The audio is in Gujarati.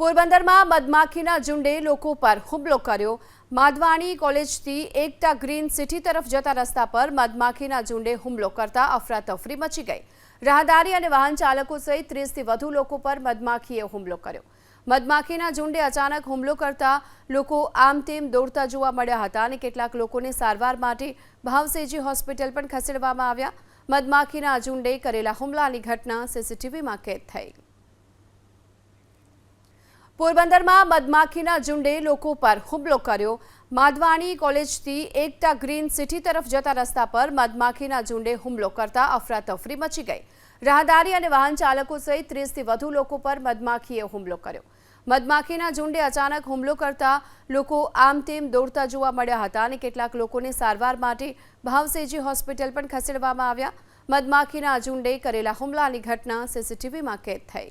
પોરબંદરમાં મધમાખીના ઝુંડે લોકો પર હુમલો કર્યો. માધવાણી કોલેજથી એકતા ગ્રીન સિટી તરફ જતા રસ્તા પર મધમાખીના ઝુંડે હુમલો કરતા અફરાતફરી મચી ગઈ. રાહદારી અને વાહન ચાલકો સહિત ત્રીસથી વધુ લોકો પર મધમાખીએ હુમલો કર્યો. મધમાખીના ઝુંડે અચાનક હુમલો કરતા લોકો આમ તેમ દોડતા જોવા મળ્યા હતા અને કેટલાક લોકોને સારવાર માટે ભાવસેજી હોસ્પિટલ પણ ખસેડવામાં આવ્યા. મધમાખીના ઝુંડે કરેલા હુમલાની ઘટના સીસીટીવીમાં કેદ થઈ. પોરબંદરમાં મધમાખીના ઝુંડે લોકો પર હુમલો કર્યો. માધવાણી કોલેજથી એકતા ગ્રીન સિટી તરફ જતા રસ્તા પર મધમાખીના ઝુંડે હુમલો કરતા અફરાતફરી મચી ગઈ. રાહદારી અને વાહન ચાલકો સહિત ત્રીસથી વધુ લોકો પર મધમાખીએ હુમલો કર્યો. મધમાખીના ઝુંડે અચાનક હુમલો કરતા લોકો આમ તેમ દોડતા જોવા મળ્યા હતા અને કેટલાક લોકોને સારવાર માટે ભાવસેજી હોસ્પિટલ પણ ખસેડવામાં આવ્યા. મધમાખીના ઝુંડે કરેલા હુમલાની ઘટના સીસીટીવીમાં કેદ થઈ.